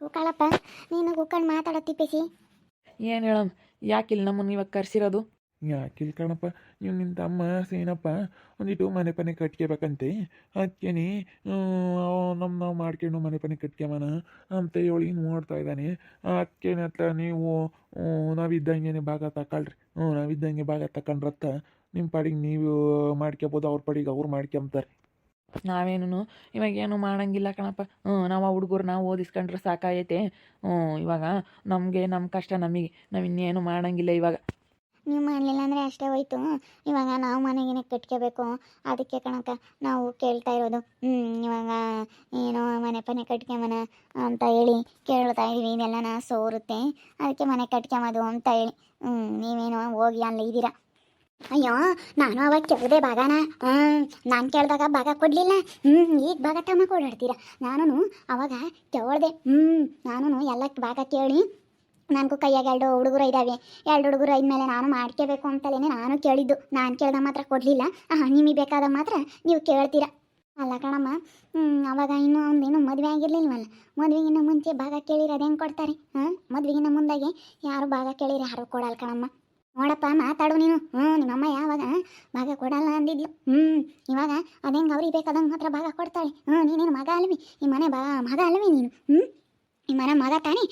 ಕೂಕಳಪ್ಪ ನೀನು ಗೋಕರ್ಣ ಮಾತಾಡತ್ತಿ ಏನು ಹೇಳಮ್ ಯಾಕಿಲ್ಲ ನಮ್ಮನ್ನು ಇವಾಗ ಕರ್ಸಿರೋದು? ಯಾಕಿಲ್ಲ ಕಣಪ್ಪ? ನೀವು ನಿನ್ನ ತಮ್ಮ ಸೇನಪ್ಪ ಒಂದಿಟ್ಟು ಮನೆ ಪನೆ ಕಟ್ಕೋಬೇಕಂತೆ. ಅದಕ್ಕೇನೆ ನಮ್ಮ ನಾವು ಮಾಡ್ಕೊಂಡು ಮನೆ ಪನೆ ಕಟ್ಕೊಂಬನ ಅಂತ ಹೇಳಿ ನೋಡ್ತಾ ಇದ್ದಾನೆ ಅದಕ್ಕೇನೆ ಹತ್ರ ನೀವು ನಾವಿದ್ದಂಗೆ ಭಾಗ ತಗೊಳ್ರಿ ಹ್ಞೂ ನಾವಿದ್ದಂಗೆ ಭಾಗ ತಕೊಂಡ್ರತ್ತ ನಿಮ್ಮ ಪಾಡಿಗೆ ನೀವು ಮಾಡ್ಕೊಬೋದು ಅವ್ರ ಪಾಡಿಗೆ ಅವ್ರು ಮಾಡ್ಕೊಂತಾರೆ ನಾವೇನು ಇವಾಗ ಏನು ಮಾಡಂಗಿಲ್ಲ ಕಣಪ್ಪ. ಹ್ಞೂ ನಾವು ಆ ಹುಡುಗರು ನಾವು ಓದಿಸ್ಕೊಂಡ್ರೆ ಸಾಕಾಗೈತೆ. ಹ್ಞೂ ಇವಾಗ ನಮಗೆ ನಮ್ಮ ಕಷ್ಟ ನಮಗೆ. ನಾವು ಇನ್ನೇನು ಮಾಡಂಗಿಲ್ಲ ಇವಾಗ. ನೀವು ಮಾಡಲಿಲ್ಲ ಅಂದರೆ ಅಷ್ಟೇ ಹೋಯ್ತು. ಇವಾಗ ನಾವು ಮನೆಗೇನೆ ಕಟ್ಕೋಬೇಕು. ಅದಕ್ಕೆ ಕಣಕ ನಾವು ಕೇಳ್ತಾ ಇರೋದು. ಹ್ಞೂ ಇವಾಗ ಏನೋ ಮನೆ ಪನೆ ಕಟ್ಕೊಂಬನ ಅಂತ ಹೇಳಿ ಕೇಳ್ತಾ ಇದೀವಿ. ನಾ ಸೋರುತ್ತೆ. ಅದಕ್ಕೆ ಮನೆ ಕಟ್ಕೊಂಬೋದು ಅಂತ ಹೇಳಿ. ಹ್ಞೂ ನೀವೇನೋ ಹೋಗಿ ಅಲ್ಲಿ ಇದ್ದೀರಾ ಅಯ್ಯೋ, ನಾನು ಅವಾಗ ಕೇಳಿದೆ ಭಾಗನ. ನಾನು ಕೇಳಿದಾಗ ಭಾಗ ಕೊಡಲಿಲ್ಲ. ಹ್ಞೂ ಈಗ ಭಾಗ ತಮ್ಮ ಕೊಡಾಡ್ತೀರ. ನಾನು ಅವಾಗ ಕೇಳಿದೆ. ಹ್ಞೂ ನಾನು ಎಲ್ಲ ಭಾಗ ಕೇಳಿ ನನಗೂ ಕೈಯಾಗ ಎರಡು ಹುಡುಗರು ಇದ್ದಾವೆ ಎರಡು ಹುಡುಗರು ಇದ್ಮೇಲೆ ನಾನು ಮಾಡ್ಕೋಬೇಕು ಅಂತಲೇ ನಾನು ಕೇಳಿದ್ದು. ನಾನು ಕೇಳ್ದ ಮಾತ್ರ ಕೊಡಲಿಲ್ಲ. ನಿಮಗೆ ಬೇಕಾದ ಮಾತ್ರ ನೀವು ಕೇಳ್ತೀರಾ. ಅಲ್ಲ ಕಣಮ್ಮ ಅವಾಗ ಇನ್ನೂ ಇನ್ನೂ ಮದುವೆ ಆಗಿರ್ಲಿಲ್ವಲ್ಲ? ಮದುವೆಗಿನ್ನ ಮುಂಚೆ ಭಾಗ ಕೇಳಿರೋದು ಹೆಂಗೆ ಕೊಡ್ತಾರೆ? ಹಾಂ ಮದುವೆಗಿನ್ನ ಮುಂದಾಗೆ ಯಾರು ಭಾಗ ಕೇಳಿರ ಯಾರು ಕೊಡಲ್ಲ ಕಣಮ್ಮ. ನೋಡಪ್ಪ, ಮಾತಾಡು ನೀನು. ಹ್ಞೂ ನಿಮ್ಮಮ್ಮ ಯಾವಾಗ ಭಾಗ ಕೊಡಲ್ಲ ಅಂದಿದ್ಲು. ಹ್ಞೂ ಇವಾಗ ಅದೇಂಗೆ ಅವ್ರಿಗೆ ಬೇಕಾದಂಗೆ ಮಾತ್ರ ಭಾಗ ಕೊಡ್ತಾಳೆ. ಹ್ಞೂ ನೀನೇನು ಮಗ ಅಲ್ವಿ? ಈ ಮನೆ ಬಾ, ಮಗ ಅಲ್ವಿ ನೀನು? ಹ್ಞೂ ಈ ಮನೆ ಮಗ ತಾನೇ?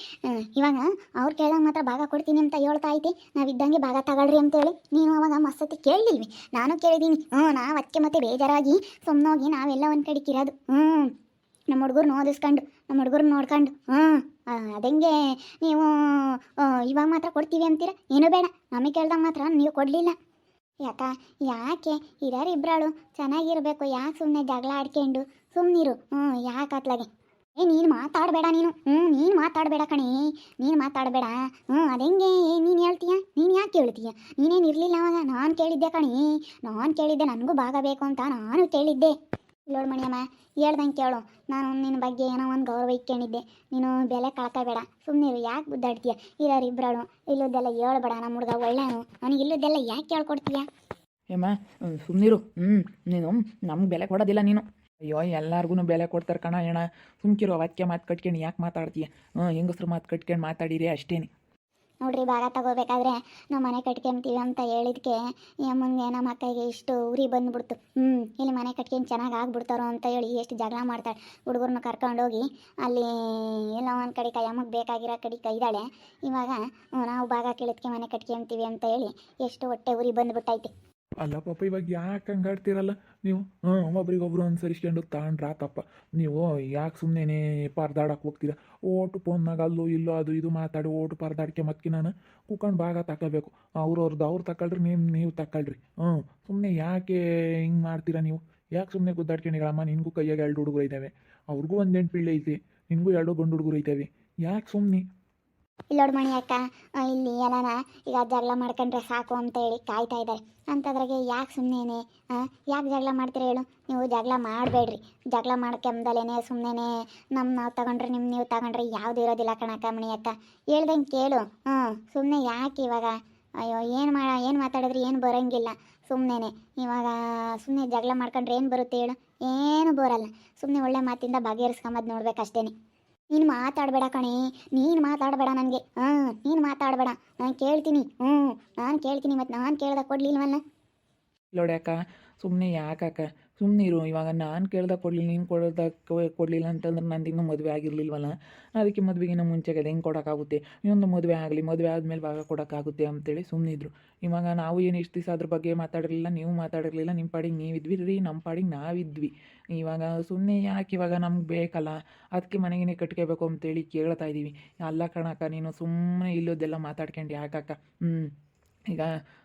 ಇವಾಗ ಅವ್ರು ಕೇಳ್ದಂಗೆ ಮಾತ್ರ ಭಾಗ ಕೊಡ್ತೀನಿ ಅಂತ ಹೇಳ್ತಾ ಐತಿ ನಾವಿದ್ದಂಗೆ ಭಾಗ ತಗೊಳ್ರಿ ಅಂತೇಳಿ ನೀನು ಅವಾಗ ಮಸ್ತತಿ ಕೇಳಲಿಲ್ವಿ ನಾನು ಕೇಳಿದ್ದೀನಿ. ಹ್ಞೂ ನಾವು ಅದಕ್ಕೆ ಮತ್ತೆ ಬೇಜಾರಾಗಿ ಸುಮ್ಮನೋಗಿ ನಾವೆಲ್ಲ ಒಂದು ಕಡೆ ಕಿರೋದು. ಹ್ಞೂ ನಮ್ಮ ಹುಡುಗರು ಓದಿಸ್ಕೊಂಡು ನಮ್ಮ ಹುಡುಗರು ನೋಡ್ಕೊಂಡು. ಹ್ಞೂ ಅದಂಗೆ ನೀವು ಇವಾಗ ಮಾತ್ರ ಕೊಡ್ತೀವಿ ಅಂತೀರ? ಏನೂ ಬೇಡ, ನಮಗೆ ಕೇಳ್ದಾಗ ಮಾತ್ರ ನೀವು ಕೊಡಲಿಲ್ಲ. ಯಾಕ, ಯಾಕೆ ಇದಾರೆ ಇಬ್ಬರಾಳು ಚೆನ್ನಾಗಿರಬೇಕು ಯಾಕೆ ಸುಮ್ಮನೆ ಜಗಳ ಆಡ್ಕೊಂಡು ಸುಮ್ಮನಿರು ಹ್ಞೂ, ಯಾಕೆ ಅತ್ಲಾಗೆ ಏ, ನೀನು ಮಾತಾಡಬೇಡ ನೀನು. ಹ್ಞೂ, ನೀನು ಮಾತಾಡಬೇಡ ಕಣೆ. ನೀನು ಮಾತಾಡಬೇಡ. ಹ್ಞೂ, ಅದೆಂಗೆ ನೀನು ಹೇಳ್ತೀಯ? ನೀನು ಯಾಕೆ ಹೇಳ್ತೀಯ ನೀನೇನು ಇರಲಿಲ್ಲ ನಾನು ಕೇಳಿದ್ದೆ ಕಣೆ. ನಾನು ಕೇಳಿದ್ದೆ, ನನಗೂ ಭಾಗ ಬೇಕು ಅಂತ ನಾನು ಕೇಳಿದ್ದೆ. ಇಲ್ಲೋಡು ಮಣಿಯಮ್ಮ ಹೇಳ್ದಂಗೆ ಕೇಳು. ನಾನು ನಿನ್ನ ಬಗ್ಗೆ ಏನೋ ಒಂದು ಗೌರವ ಇಟ್ಕೊಂಡಿದ್ದೆ. ನೀನು ಬೆಲೆ ಕಳ್ಕೋಬೇಡ. ಸುಮ್ಮನಿರು ಯಾಕೆ ಬುದ್ದಾಡ್ತೀಯ ಇರೋರು ಇಬ್ಬರಾಳು ಇಲ್ಲೋದೆಲ್ಲ ಹೇಳ್ಬೇಡ ನಮ್ಮ ಹುಡುಗ ಒಳ್ಳೆಯವನು ನನಗೆ ಇಲ್ಲೋದೆಲ್ಲ ಯಾಕೆ ಕೇಳ್ಕೊಡ್ತೀಯ ಏಮ್ಮ ಸುಮ್ಮನಿರು ಹ್ಞೂ ನೀನು, ನಮ್ಗೆ ಬೆಲೆ ಕೊಡೋದಿಲ್ಲ ನೀನು. ಅಯ್ಯೋ ಎಲ್ಲರಿಗೂ ಬೆಲೆ ಕೊಡ್ತಾರೆ ಕಣ ಏಣ ಸುಮ್ಕಿರೋ ವಾಕ್ಯ ಮಾತು ಕಟ್ಕೊಂಡು ಯಾಕೆ ಮಾತಾಡ್ತೀಯ? ಹ್ಞೂ ಹೆಂಗಸ್ರು ಮಾತು ಕಟ್ಕೊಂಡು ಮಾತಾಡಿರಿ ಅಷ್ಟೇನೆ. ನೋಡ್ರಿ ಭಾಗ ತಗೋಬೇಕಾದ್ರೆ ನಾವು ಮನೆ ಕಟ್ಕೊಂತೀವಿ ಅಂತ ಹೇಳಿದ್ಕೆ ಅಮ್ಮನಿಗೆ ನಮ್ಮ ಅಕ್ಕಗೆ ಇಷ್ಟು ಉರಿ ಬಂದ್ಬಿಡ್ತು. ಹ್ಞೂ ಇಲ್ಲಿ ಮನೆ ಕಟ್ಕೊಂಡು ಚೆನ್ನಾಗಿ ಆಗ್ಬಿಡ್ತಾರೋ ಅಂತ ಹೇಳಿ ಎಷ್ಟು ಜಗಳ ಮಾಡ್ತಾಳೆ. ಹುಡುಗರನ್ನ ಕರ್ಕೊಂಡೋಗಿ ಅಲ್ಲಿ ಎಲ್ಲ ಒಂದು ಕಡೆ ಕೈ ಅಮ್ಮಗೆ ಬೇಕಾಗಿರೋ ಕಡೆ ಕೈದಾಳೆ. ಇವಾಗ ನಾವು ಭಾಗ ಕೇಳಿದ್ಕೆ ಮನೆ ಕಟ್ಕೊಂತೀವಿ ಅಂತ ಹೇಳಿ ಎಷ್ಟು ಹೊಟ್ಟೆ ಉರಿ ಬಂದ್ಬಿಟ್ಟೈತೆ. ಅಲ್ಲ ಪಾಪ, ಇವಾಗ ಯಾಕೆ ಹಂಗೆ ಆಡ್ತೀರಲ್ಲ? ನೀವು ಹಾಂ ಒಬ್ರಿಗೊಬ್ರು ತಗೊಂಡ್ರಾ ತಪ್ಪ. ನೀವು ಯಾಕೆ ಸುಮ್ಮನೆ ಪರ್ದಾಡಕ್ಕೆ ಹೋಗ್ತೀರ? ಓಟು ಫೋನ್ನಾಗ ಅಲ್ಲೂ ಇಲ್ಲೋ ಅದು ಇದು ಮಾತಾಡಿ ಓಟು ಪರ್ದಾಡ್ಕೆ ಮತ್ಕಿ ನಾನು ಕೂಕೊಂಡು ಭಾಗ ತಗೋಬೇಕು ಅವ್ರವ್ರದ್ದು ಅವ್ರು ತಕೊಳ್ರಿ, ನೀವು ನೀವು ತಗೊಳ್ರಿ ಹ್ಞೂ ಸುಮ್ಮನೆ ಯಾಕೆ ಹಿಂಗೆ ಮಾಡ್ತೀರಾ ನೀವು? ಯಾಕೆ ಸುಮ್ಮನೆ ಗುದ್ದಾಡ್ಕೊಂಡಿಗಳಮ್ಮ ನಿನಗೂ ಕೈಯಾಗ ಎರಡು ಹುಡುಗರು ಇದ್ದಾವೆ ಅವ್ರಿಗೂ ಒಂದು ಎಂಟು ಪಿಳ್ಳೆ ಐತಿ? ನಿನಗೂ ಎರಡು ಗಂಡು ಹುಡುಗರು ಇದ್ದಾವೆ ಯಾಕೆ ಸುಮ್ಮನೆ ಇಲ್ಲೋಡ್ ಮಣಿ ಅಕ್ಕ ಇಲ್ಲಿ ಏನಾನ ಈಗ ಜಗಳ ಮಾಡ್ಕೊಂಡ್ರೆ ಸಾಕು ಅಂತ ಹೇಳಿ ಕಾಯ್ತಾ ಇದ್ದಾರೆ ಅಂತದ್ರಾಗೆ ಯಾಕೆ ಸುಮ್ಮನೆ ಯಾಕೆ ಜಗಳ ಮಾಡ್ತೀರ ಹೇಳು? ನೀವು ಜಗಳ ಮಾಡಬೇಡ್ರಿ. ಜಗಳ ಮಾಡ್ಕೊಂಬದಲೇನೆ ಸುಮ್ಮನೆ ನಮ್ಮ ನಾವು ತಗೊಂಡ್ರೆ ನಿಮ್ಮ ನೀವು ತಗೊಂಡ್ರೆ ಯಾವ್ದು ಇರೋದಿಲ್ಲ ಕಣಕ್ಕ ಮಣಿ ಅಕ್ಕ. ಹೇಳ್ದಂಗೆ ಕೇಳು. ಹ್ಞೂ ಸುಮ್ಮನೆ ಯಾಕೆ ಇವಾಗ? ಅಯ್ಯೋ, ಏನು ಮಾ, ಏನು ಮಾತಾಡಿದ್ರೆ? ಏನು ಬರೋಂಗಿಲ್ಲ. ಸುಮ್ಮನೆ ಇವಾಗ ಸುಮ್ಮನೆ ಜಗಳ ಮಾಡ್ಕೊಂಡ್ರೆ ಏನು ಬರುತ್ತೆ ಹೇಳು? ಏನು ಬರಲ್ಲ. ಸುಮ್ಮನೆ ಒಳ್ಳೆ ಮಾತಿಂದ ಬಗೆಹರಿಸ್ಕೊಂಬದು ನೋಡ್ಬೇಕಷ್ಟೇನೆ. ನೀನು ಮಾತಾಡಬೇಡ ಕಣೆ, ನೀನು ಮಾತಾಡಬೇಡ ನನಗೆ. ಹಾಂ ನೀನು ಮಾತಾಡಬೇಡ. ನಾನು ಕೇಳ್ತೀನಿ. ಹ್ಞೂ, ನಾನು ಕೇಳ್ತೀನಿ ಮತ್ತು ನಾನು ಕೇಳ್ದಾಗ ಕೊಡ್ಲಿಲ್ವಲ್ಲ? ನೋಡ್ಯಾಕ ಸುಮ್ಮನೆ ಯಾಕಾಕ? ಸುಮ್ಮನೆ ಇರು ಇವಾಗ ನಾನು ಕೇಳ್ದಾಗ ಕೊಡಲಿಲ್ಲ ನೀನು ಕೊಡ್ದಾಗ ಕೊಡಲಿಲ್ಲ ಅಂತಂದ್ರೆ ನಂದು ಇನ್ನೂ ಮದುವೆ ಆಗಿರಲಿಲ್ವಲ್ಲ? ಅದಕ್ಕೆ ಮದುವೆಗಿನ್ನ ಮುಂಚೆಗೆ ಅದು, ಹೆಂಗೆ ಕೊಡೋಕ್ಕಾಗುತ್ತೆ? ಇನ್ನೊಂದು ಮದುವೆ ಆಗಲಿ, ಮದುವೆ ಆದಮೇಲೆ ಭಾಗ ಕೊಡೋಕ್ಕಾಗುತ್ತೆ ಅಂತೇಳಿ ಸುಮ್ಮನಿದ್ರು ಇವಾಗ ನಾವು ಏನು ಇಷ್ಟು ದಿವಸ ಅದ್ರ ಬಗ್ಗೆ ಮಾತಾಡಿರಲಿಲ್ಲ, ನೀವು ಮಾತಾಡಿರಲಿಲ್ಲ ನಿಮ್ಮ ಪಾಡಿಗೆ ನೀವಿದ್ವಿ ರೀ ನಮ್ಮ ಪಾಡಿಗೆ ನಾವಿದ್ವಿ. ಇವಾಗ ಸುಮ್ಮನೆ ಯಾಕೆ ಇವಾಗ ನಮ್ಗೆ ಬೇಕಲ್ಲ? ಅದಕ್ಕೆ ಮನೆಗೇನೆ ಕಟ್ಕೋಬೇಕು ಅಂತೇಳಿ ಕೇಳ್ತಾ ಇದ್ದೀವಿ ಅಲ್ಲ ಕಣಕ್ಕ, ನೀನು ಸುಮ್ಮನೆ ಇಲ್ಲೋದೆಲ್ಲ ಮಾತಾಡ್ಕೊಂಡು ಯಾಕಕ್ಕ? ಹ್ಞೂ ಈಗ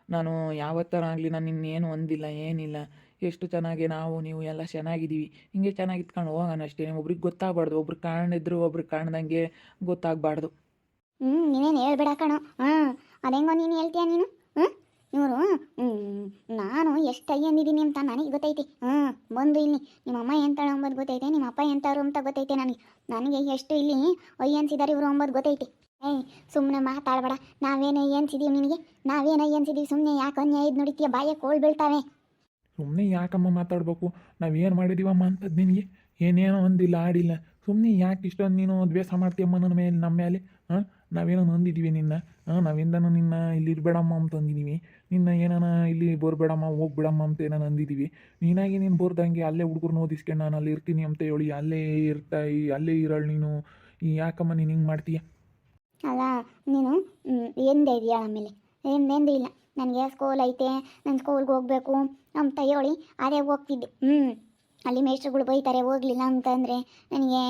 ನಾನು ಯಾವತ್ತರ ಆಗಲಿ ನಾನು ಇನ್ನೇನು ಒಂದಿಲ್ಲ, ಏನಿಲ್ಲ. ಎಷ್ಟು ಚೆನ್ನಾಗಿ ನಾವು, ನೀವು ಎಲ್ಲ ಚೆನ್ನಾಗಿದ್ದೀವಿ. ಹಿಂಗೆ ಚೆನ್ನಾಗಿ ಇಟ್ಕೊಂಡು ಹೋಗೋಣ ಅಷ್ಟೇ. ಒಬ್ರಿಗೆ ಗೊತ್ತಾಗಬಾರ್ದು. ಒಬ್ರು ಕಾಣಿದ್ರು ಒಬ್ರು ಕಾಣ್ದಂಗೆ ಗೊತ್ತಾಗಬಾರ್ದು. ಹ್ಞೂ ನೀನೇನು ಹೇಳ್ಬೇಡ ಕಣೋ. ಹಾಂ ನೀನು ಹೇಳ್ತೀಯ ನೀನು? ಹ್ಞೂ ಇವರು ನಾನು ಎಷ್ಟು ಅಯ್ಯಂದಿದ್ದೀನಿ ಅಂತ ನನಗೆ ಗೊತ್ತೈತಿ. ಹ್ಞೂ ಬಂದು ಇಲ್ಲಿ ನಿಮ್ಮ ಅಮ್ಮ ಎಂತಾಳು ಅಂಬೋದು ಗೊತ್ತೈತೆ, ನಿಮ್ಮ ಅಪ್ಪ ಎಂತಾರು ಅಂತ ಗೊತ್ತೈತೆ ನನಗೆ. ನನಗೆ ಎಷ್ಟು ಇಲ್ಲಿ ಒಯ್ಯ ಅನ್ಸಿದ್ದಾರೆ ಇವರು ಅಂಬೋದು ಗೊತ್ತೈತಿ. ಏಯ್ ಸುಮ್ಮನೆ ಮಾತಾಡಬೇಡ. ನಾವೇನೋ ಏನ್ಸಿದೀವಿ ನಿನಗೆ? ನಾವೇನೋ ಅನ್ಸಿದೀವಿ ಸುಮ್ಮನೆ ಯಾಕೆ ಅನ್ಯಾಯ ಇದು ನೋಡಿತೀಯ ಬಾಯ ಕೋಳ್ ಬೀಳ್ತಾವೆ. ಸುಮ್ಮನೆ ಯಾಕಮ್ಮ ಮಾತಾಡ್ಬೇಕು? ನಾವೇನು ಮಾಡಿದೀವಮ್ಮ ಅಂತದ್ದು ನಿನಗೆ? ಏನೇನೋ ಒಂದಿಲ್ಲ ಆಡಿಲ್ಲ. ಸುಮ್ಮನೆ ಯಾಕೆ ಇಷ್ಟೊಂದು ನೀನು ದ್ವೇಷ ಮಾಡ್ತೀಯಮ್ಮ ನನ್ನ ಮೇಲೆ ನಮ್ಮ ಮೇಲೆ? ಹಾಂ? ನಾವೇನೋ ನೊಂದಿದ್ದೀವಿ ನಿನ್ನ. ಹಾಂ? ನಾವಿಂದನೂ ನಿನ್ನ ಇಲ್ಲಿ ಇರಬೇಡಮ್ಮ ಅಂತ ಅಂದಿದ್ದೀವಿ ನಿನ್ನ ಏನಾನ ಇಲ್ಲಿ ಬರಬೇಡಮ್ಮ, ಹೋಗ್ಬಿಡಮ್ಮ ಅಂತ ಏನೋ ಅಂದಿದ್ದೀವಿ ನೀನಾಗಿ ನೀನು ಬರ್ದಂಗೆ ಅಲ್ಲೇ ಹುಡುಗರು ಓದಿಸ್ಕೊಂಡು ನಾನು ಅಲ್ಲಿ ಇರ್ತೀನಿ ಅಂತ ಹೇಳಿ, ಅಲ್ಲೇ ಇರ್ತಾ, ಅಲ್ಲೇ ಇರೋಳು ನೀನು. ಯಾಕಮ್ಮ ನೀನು ಹಿಂಗೆ ಮಾಡ್ತೀಯ? ಅಲ್ಲ, ನೀನು ಎಂದೇ ಇದೆಯಾ ಆಮೇಲೆ ಎಂದೆಂದು ಇಲ್ಲ. ನನಗೆ ಸ್ಕೂಲ್ ಐತೆ, ನಾನು ಸ್ಕೂಲ್ಗೆ ಹೋಗಬೇಕು. ಅಂತ ಹೇಳಿ ಅದೇ ಹೋಗ್ತಿದ್ದೆ. ಹ್ಞೂ ಅಲ್ಲಿ ಮೇಷ್ಟ್ರುಗಳು ಬೈತಾರೆ, ಹೋಗ್ಲಿಲ್ಲ ಅಂತಂದರೆ ನನಗೆ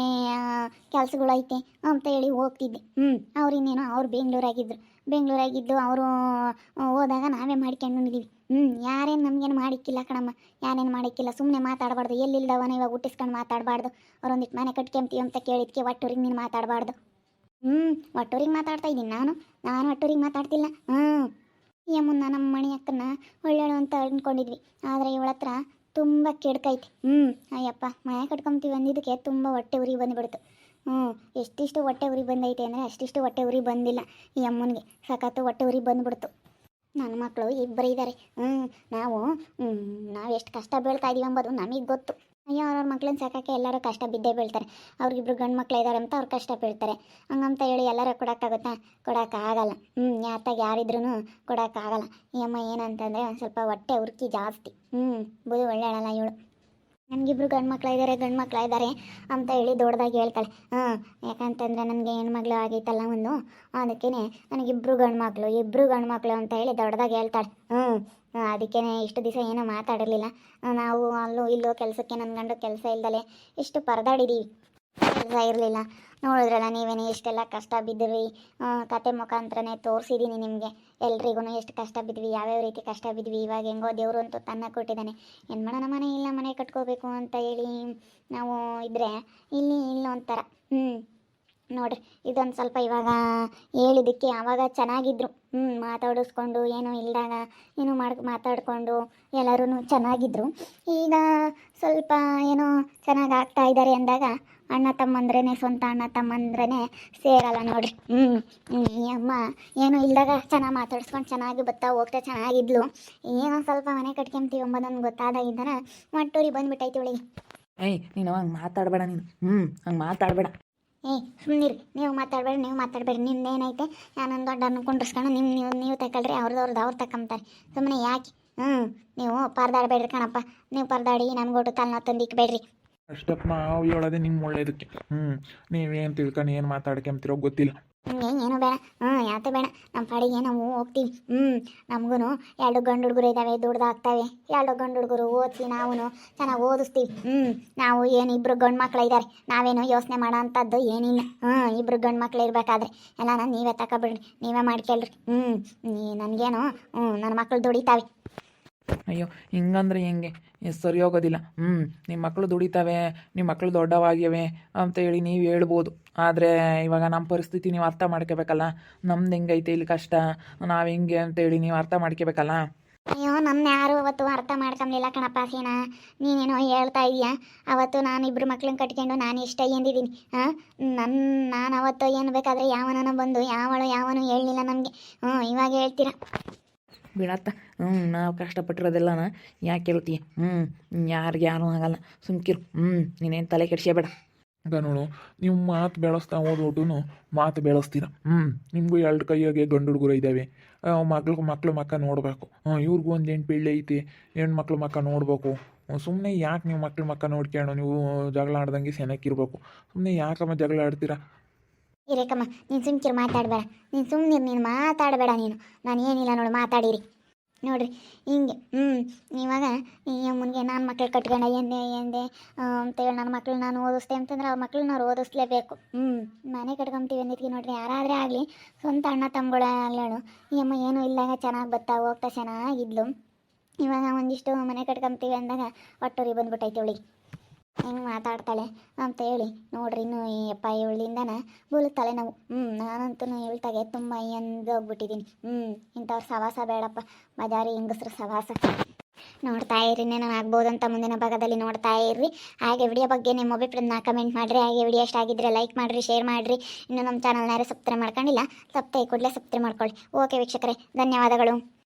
ಕೆಲಸಗಳು ಐತೆ. ಅಂತ ಹೇಳಿ ಹೋಗ್ತಿದ್ದೆ. ಹ್ಞೂ ಅವ್ರು ಇನ್ನೇನೋ, ಅವ್ರು ಬೆಂಗಳೂರಾಗಿದ್ದರು ಬೆಂಗಳೂರಾಗಿದ್ದು ಅವರು ಹೋದಾಗ ನಾವೇ ಮಾಡ್ಕೊಂಡಿದ್ದೀವಿ ಹ್ಞೂ ಯಾರೇನು ನಮಗೇನು ಮಾಡಿಕ್ಕಿಲ್ಲ ಕಣಮ್ಮ. ಯಾರೇನು ಮಾಡಿಕ್ಕಿಲ್ಲ. ಸುಮ್ಮನೆ ಮಾತಾಡಬಾರ್ದು. ಎಲ್ಲಿಲ್ದವನ ಇವಾಗ ಹುಟ್ಟಿಸ್ಕೊಂಡು ಮಾತಾಡಬಾರ್ದು. ಅವ್ರೊಂದಿಟ್ಟು ಮನೆ ಕಟ್ಕೊಂತೀವಿ ಅಂತ ಕೇಳಿದ್ಕೆ, ಒಟ್ಟೂರಿಗೆ ನೀನು ಮಾತಾಡಬಾರ್ದು. ಹ್ಞೂ ಒಟ್ಟೂರಿಗೆ ಮಾತಾಡ್ತಾ ಇದ್ದೀನಿ ನಾನು. ನಾನು ಒಟ್ಟೂರಿಗೆ ಮಾತಾಡ್ತಿಲ್ಲ. ಹ್ಞೂ ಯಮುನ್ನ ನಮ್ಮ ಮಣಿ ಅಕ್ಕನ ಒಳ್ಳೆಯಳು ಅಂತ ಅಂದ್ಕೊಂಡಿದ್ವಿ ಆದರೆ ಇವಳ ಹತ್ರ ತುಂಬ ಕೆಡ್ಕೈತಿ. ಹ್ಞೂ ಅಯ್ಯಪ್ಪ, ಮನೆ ಕಟ್ಕೊಂತೀವಿ ಅಂದಿದ್ದಕ್ಕೆ ತುಂಬ ಹೊಟ್ಟೆ ಉರಿ ಬಂದುಬಿಡ್ತು. ಹ್ಞೂ ಎಷ್ಟಿಷ್ಟು ಹೊಟ್ಟೆ ಉರಿ ಬಂದೈತೆ ಅಂದರೆ ಅಷ್ಟಿಷ್ಟು ಹೊಟ್ಟೆ ಉರಿ ಬಂದಿಲ್ಲ ಈ ಅಮ್ಮನಿಗೆ. ಸಖತ್ತು ಹೊಟ್ಟೆ ಉರಿ ಬಂದ್ಬಿಡ್ತು. ನನ್ನ ಮಕ್ಕಳು ಇಬ್ಬರು ಇದ್ದಾರೆ ಹ್ಞೂ ನಾವು ನಾವು ಎಷ್ಟು ಕಷ್ಟ ಬೀಳ್ತಾ ಇದೀವಿ ಅಂಬೋದು ನಮಗೆ ಗೊತ್ತು. ಅಯ್ಯೋ ಅವ್ರವ್ರ ಮಕ್ಳನ್ನ ಸಾಕಕ್ಕೆ ಎಲ್ಲರೂ ಕಷ್ಟ ಬಿದ್ದೇ ಬೀಳ್ತಾರೆ. ಅವ್ರಿಗಿಬ್ರು ಗಂಡು ಮಕ್ಳು ಇದ್ದಾರೆ ಅಂತ ಅವ್ರು ಕಷ್ಟ ಬೀಳ್ತಾರೆ. ಹಂಗಂತ ಹೇಳಿ ಎಲ್ಲರೂ ಕೊಡೋಕ್ಕಾಗುತ್ತಾ? ಕೊಡೋಕ್ಕಾಗಲ್ಲ. ಹ್ಞೂ ಯಾತಾಗ ಯಾರಿದ್ರೂ ಕೊಡೋಕ್ಕಾಗಲ್ಲ. ಈ ಅಮ್ಮ ಏನಂತಂದರೆ ಒಂದು ಸ್ವಲ್ಪ ಹೊಟ್ಟೆ ಹುರ್ಕಿ ಜಾಸ್ತಿ. ಹ್ಞೂ ಬುದು ಒಳ್ಳೆಯಳಲ್ಲ ಇವಳು. ನನಗಿಬ್ರು ಗಂಡು ಮಕ್ಳು ಇದ್ದಾರೆ ಗಂಡು ಮಕ್ಳು ಇದ್ದಾರೆ ಅಂತ ಹೇಳಿ ದೊಡ್ಡದಾಗಿ ಹೇಳ್ತಾಳೆ. ಹಾಂ, ಯಾಕಂತಂದರೆ ನನಗೆ ಹೆಣ್ಮಗಳು ಆಗೈತಲ್ಲ ಒಂದು. ಅದಕ್ಕೇ ನನಗಿಬ್ರು ಗಂಡು ಮಕ್ಕಳು ಇಬ್ಬರು ಗಂಡು ಮಕ್ಕಳು ಅಂತ ಹೇಳಿ ದೊಡ್ಡದಾಗಿ ಹೇಳ್ತಾಳೆ. ಹ್ಞೂ ಅದಕ್ಕೇ ಇಷ್ಟು ದಿವಸ ಏನೂ ಮಾತಾಡಿರಲಿಲ್ಲ. ನಾವು ಅಲ್ಲೂ ಇಲ್ಲೋ ಕೆಲಸಕ್ಕೆ ನನ್ನ ಗಂಡು ಕೆಲಸ ಇಲ್ದಲೆ ಇಷ್ಟು ಪರದಾಡಿದ್ದೀವಿ ಕೆಲಸ ಇರಲಿಲ್ಲ. ನೋಡಿದ್ರಲ್ಲ ನೀವೇನೇ ಎಷ್ಟೆಲ್ಲ ಕಷ್ಟ ಬಿದ್ದಿರಿ. ಕತೆ ಮುಖಾಂತರನೇ ತೋರಿಸಿದ್ದೀನಿ ನಿಮಗೆ. ಎಲ್ರಿಗೂ ಎಷ್ಟು ಕಷ್ಟ ಬಿದ್ವಿ, ಯಾವ್ಯಾವ ರೀತಿ ಕಷ್ಟ ಬಿದ್ವಿ, ಇವಾಗ ಹೆಂಗೋ ದೇವರು ಅಂತೂ ತನ್ನ ಕೊಟ್ಟಿದ್ದಾನೆ. ಏನು ಮಾಡೋಣ ಮನೆ ಇಲ್ಲ, ಮನೆ ಕಟ್ಕೋಬೇಕು ಅಂತ ಹೇಳಿ ನಾವು ಇದ್ದರೆ ಇಲ್ಲಿ ಇಲ್ಲ ಒಂಥರ. ಹ್ಞೂ ನೋಡ್ರಿ, ಇದೊಂದು ಸ್ವಲ್ಪ ಇವಾಗ ಹೇಳಿದ್ದಕ್ಕೆ ಆವಾಗ ಚೆನ್ನಾಗಿದ್ರು. ಹ್ಞೂ ಮಾತಾಡಿಸ್ಕೊಂಡು, ಏನೂ ಇಲ್ದಾಗ ಏನೋ ಮಾಡ್, ಮಾತಾಡಿಕೊಂಡು ಎಲ್ಲರೂ ಚೆನ್ನಾಗಿದ್ರು. ಈಗ ಸ್ವಲ್ಪ ಏನೋ ಚೆನ್ನಾಗಿ ಆಗ್ತಾ ಇದ್ದಾರೆ ಅಂದಾಗ ಅಣ್ಣ ತಮ್ಮಂದ್ರೇ ಸ್ವಂತ ಅಣ್ಣ ತಮ್ಮಂದ್ರೇ ಸೇರಲ್ಲ ನೋಡ್ರಿ. ಹ್ಞೂ ಈ ಅಮ್ಮ ಏನೂ ಇಲ್ದಾಗ ಚೆನ್ನಾಗಿ ಮಾತಾಡಿಸ್ಕೊಂಡು ಚೆನ್ನಾಗಿ ಬತ್ತಾ ಹೋಗ್ತಾ ಚೆನ್ನಾಗಿದ್ಲು. ಏನೋ ಸ್ವಲ್ಪ ಮನೆ ಕಟ್ಕೊಂತೀವಿ ಎಂಬುದೊಂದು ಗೊತ್ತಾದಾಗಿದ್ದಾನ ಮಟ್ಟೂರಿ ಬಂದ್ಬಿಟ್ಟೈತಿ ಇವಳಿಗೆ ಏಯ್, ನೀನು ಹಂಗೆ ಮಾತಾಡಬೇಡ ನೀನು. ಹ್ಞೂ ಹಂಗೆ ಮಾತಾಡಬೇಡ. ಏ ಸುಮ್ಮನಿರಿ ನೀವು ಮಾತಾಡಬೇಡಿ ನೀವು ಮಾತಾಡಬೇಡಿ. ನಿಮ್ಮ ಏನೈತೆ ನಾನೊಂದು ದೊಡ್ಡ ಅನ್ಕೊಂಡಿಸ್ಕೊಂಡು ನಿಮ್ಮ ನೀವು ನೀವು ತಗೊಳ್ರಿ ಅವ್ರದ್ದು ಅವ್ರು ತಕೊಂತಾರೆ ಸುಮ್ಮನೆ ಯಾಕೆ? ಹ್ಞೂ ನೀವು ಪರದಾಡಬೇಡ್ರಿ ಕಣಪ್ಪ. ನೀವು ಪರದಾಡಿ ನಮ್ಗೊಟ್ಟು ತಲೆನೋವು ತಂದಿಕ್ಬೇಡ್ರಿ ಅಷ್ಟಪ್ಪ ನಾವು ಹೇಳೋದೇ ನಿಮ್ಮ ಒಳ್ಳೇದಕ್ಕೆ. ಹ್ಞೂ ನೀವೇನು ತಿಳ್ಕೊಂಡು ಏನು ಮಾತಾಡ್ಕೊಂತೀರೋ ಗೊತ್ತಿಲ್ಲ. ಏನು ಬೇಡ. ಹ್ಞೂ ಯಾತು ಬೇಡ. ನಮ್ಮ ಪಾಡಿಗೆ ನಾವು ಹೋಗ್ತೀವಿ. ಹ್ಞೂ ನಮಗೂ ಎರಡು ಗಂಡು ಹುಡುಗರು ಇದ್ದಾವೆ ದುಡ್ದಾಗ್ತವೆ ಎರಡು ಗಂಡು ಹುಡುಗರು ಓದಿಸಿ ನಾವು ಚೆನ್ನಾಗಿ ಓದಿಸ್ತೀವಿ. ಹ್ಞೂ ನಾವು ಏನು ಇಬ್ಬರು ಗಂಡು ಮಕ್ಳು ಇದ್ದಾರೆ ನಾವೇನು ಯೋಚನೆ ಮಾಡೋ ಅಂಥದ್ದು ಏನಿಲ್ಲ. ಹ್ಞೂ ಇಬ್ಬರು ಗಂಡು ಮಕ್ಕಳು ಇರಬೇಕಾದ್ರೆ. ಎಲ್ಲ ನೀವೇ ತಗೊಬಿಡ್ರಿ ನೀವೇ ಮಾಡ್ಕೊಳ್ರಿ. ಹ್ಞೂ ನನಗೇನು ಹ್ಞೂ ನನ್ನ ಮಕ್ಳು ದುಡಿತಾವೆ. ಅಯ್ಯೋ, ಹಿಂಗಂದ್ರೆ ಹೆಂಗೆ? ಸರಿ ಹೋಗೋದಿಲ್ಲ. ಹ್ಞೂ ನಿಮ್ಮ ಮಕ್ಕಳು ದುಡಿತಾವೆ ನಿಮ್ಮ ಮಕ್ಕಳು ದೊಡ್ಡವಾಗ್ಯವೆ ಅಂತ ಹೇಳಿ ನೀವು ಹೇಳ್ಬೋದು. ಆದರೆ ಇವಾಗ ನಮ್ಮ ಪರಿಸ್ಥಿತಿ ನೀವು ಅರ್ಥ ಮಾಡ್ಕೋಬೇಕಲ್ಲ? ನಮ್ದು ಹೆಂಗೈತೆ ಇಲ್ಲಿ ಕಷ್ಟ? ನಾವು ಅಂತ ಅಂತೇಳಿ ನೀವು ಅರ್ಥ ಮಾಡ್ಕೋಬೇಕಲ್ಲ? ಅಯ್ಯೋ ನನ್ನ ಯಾರು ಅವತ್ತು ಅರ್ಥ ಮಾಡ್ಕೊಂಡಿಲ್ಲ ಕಣಪ್ಪ ಸೀನ. ನೀನೇನೋ ಹೇಳ್ತಾ ಇದೀಯಾ? ಅವತ್ತು ನಾನು ಇಬ್ಬರು ಮಕ್ಳನ್ನ ಕಟ್ಕೊಂಡು ನಾನು ಇಷ್ಟ ಎಂದಿದ್ದೀನಿ ಹಾಂ ನನ್ನ ನಾನು ಅವತ್ತು ಏನು ಬೇಕಾದರೆ ಯಾವನನ ಬಂದು, ಯಾವಳು ಯಾವನು ಹೇಳಲಿಲ್ಲ ನಮಗೆ. ಹ್ಞೂ ಇವಾಗ ಹೇಳ್ತೀರಾ? ಬಿಡತ್ತ. ಹ್ಞೂ ನಾವು ಕಷ್ಟಪಟ್ಟಿರೋದೆಲ್ಲನ. ಯಾಕೆ ಹೇಳ್ತೀಯ ಹ್ಞೂ ಯಾರಿಗೆ ಯಾರು ಆಗಲ್ಲ. ಸುಮ್ಕಿರು. ಹ್ಞೂ ನೀನೇನು ತಲೆ ಕೆಡ್ಸ್ಕೋಬೇಡ ಈಗ ನೋಡು, ನೀವು ಮಾತು ಬೆಳೆಸ್ತಾ ಓದೋಟು ಮಾತು ಬೆಳೆಸ್ತೀರ. ಹ್ಞೂ ನಿಮಗೂ ಎರಡು ಕೈಯಾಗೆ ಗಂಡು ಹುಡುಗರು ಇದ್ದಾವೆ ಮಕ್ಳು ಮಕ್ಳು ಮಕ್ಕ ನೋಡಬೇಕು. ಹ್ಞೂ ಇವ್ರಿಗೂ ಒಂದು ಎಂಟು ಪೀಳಿ ಐತಿ ಹೆಣ್ಣು ಮಕ್ಳು ಮಕ್ಕ ನೋಡಬೇಕು. ಸುಮ್ಮನೆ ಯಾಕೆ ನೀವು ಮಕ್ಳು ಮಕ್ಕ ನೋಡ್ಕೊಂಡು ನೀವು ಜಗಳ ಆಡ್ದಂಗೆ ಸೆನಕ್ಕಿರ್ಬೇಕು ಸುಮ್ಮನೆ ಯಾಕಮ್ಮ ಜಗಳ ಆಡ್ತೀರಾ? ಇರೇಕಮ್ಮ ನೀನು ಸುಮ್ಕಿರು ಮಾತಾಡಬೇಡ. ನೀನು ಸುಮ್ಮನೆ ನೀನು ಮಾತಾಡಬೇಡ ನೀನು. ನಾನು ಏನಿಲ್ಲ ನೋಡು, ಮಾತಾಡಿರಿ. ನೋಡ್ರಿ, ಹಿಂಗೆ ಹ್ಞೂ ಇವಾಗ ಈ ಅಮ್ಮನಿಗೆ ನಾನು ಮಕ್ಳು ಕಟ್ಕೊಂಡ ಎಂದೆ ಎಂದೆ ಅಂತ ಹೇಳಿ ನನ್ನ ಮಕ್ಳು ನಾನು ಓದಿಸ್ತೆ ಅಂತಂದ್ರೆ ಅವ್ರ ಮಕ್ಳನ್ನ ಅವ್ರು ಓದಿಸ್ಲೇಬೇಕು. ಹ್ಞೂ ಮನೆ ಕಟ್ಕೊಂತೀವಿ ಅಂದಿದ್ಕೆ ನೋಡ್ರಿ, ಯಾರಾದರೆ ಆಗಲಿ ಸ್ವಂತ ಅಣ್ಣ ತಮ್ಮಗಳ ಅಲ್ಲೇಳು ಈ ಅಮ್ಮ ಏನೂ ಇಲ್ಲಾಗ ಚೆನ್ನಾಗಿ ಬತ್ತಾ ಹೋಗ್ತಾ ಚೆನ್ನಾಗಿದ್ಲು. ಇವಾಗ ಒಂದಿಷ್ಟು ಮನೆ ಕಟ್ಕೊಂತೀವಿ ಅಂದಾಗ ಒಟ್ಟೋರಿಗೆ ಬಂದ್ಬಿಟ್ಟೈತೆ ಅವಳಿಗೆ ಹೆಂಗೆ ಮಾತಾಡ್ತಾಳೆ. ಅಂತ ಹೇಳಿ. ನೋಡ್ರಿ ಇನ್ನು ಈ ಅಪ್ಪ ಇವಳಿಂದನ ಬೀಳುತ್ತಾಳೆ ನಾವು. ಹ್ಞೂ ನಾನಂತೂ ಹೇಳ್ತಾಗೆ, ತುಂಬ ಎಂದೋಗ್ಬಿಟ್ಟಿದ್ದೀನಿ ಹ್ಞೂ ಇಂಥವ್ರ ಸವಾಸ ಬೇಡಪ್ಪ. ಬಜಾರಿ ಹೆಂಗಸ್ರ ಸವಾಸ. ನೋಡ್ತಾ ಇರಿ ನಾನು ಅಂತ ಮುಂದಿನ ಭಾಗದಲ್ಲಿ ನೋಡ್ತಾ ಇರ್ರಿ. ಹಾಗೆ ವಿಡಿಯೋ ಬಗ್ಗೆ ನಿಮ್ಮ ಅಭಿಪ್ರಾಯನ ಕಮೆಂಟ್ ಮಾಡಿರಿ. ಹಾಗೆ ವಿಡಿಯೋ ಇಷ್ಟ ಆಗಿದ್ರೆ ಲೈಕ್ ಮಾಡಿರಿ ಶೇರ್ ಮಾಡಿರಿ. ಇನ್ನು ನಮ್ಮ ಚಾನಲ್ನಾರೆ ಸಬ್ಸ್ಕ್ರೈಬ್ ಮಾಡ್ಕೊಂಡಿಲ್ಲ, ಸಬ್ಸ್ಕ್ರೈಬ್ ಕೂಡಲೇ ಸಬ್ಸ್ಕ್ರೈಬ್ ಮಾಡ್ಕೊಳ್ಳಿ. ಓಕೆ ವೀಕ್ಷಕರೇ, ಧನ್ಯವಾದಗಳು.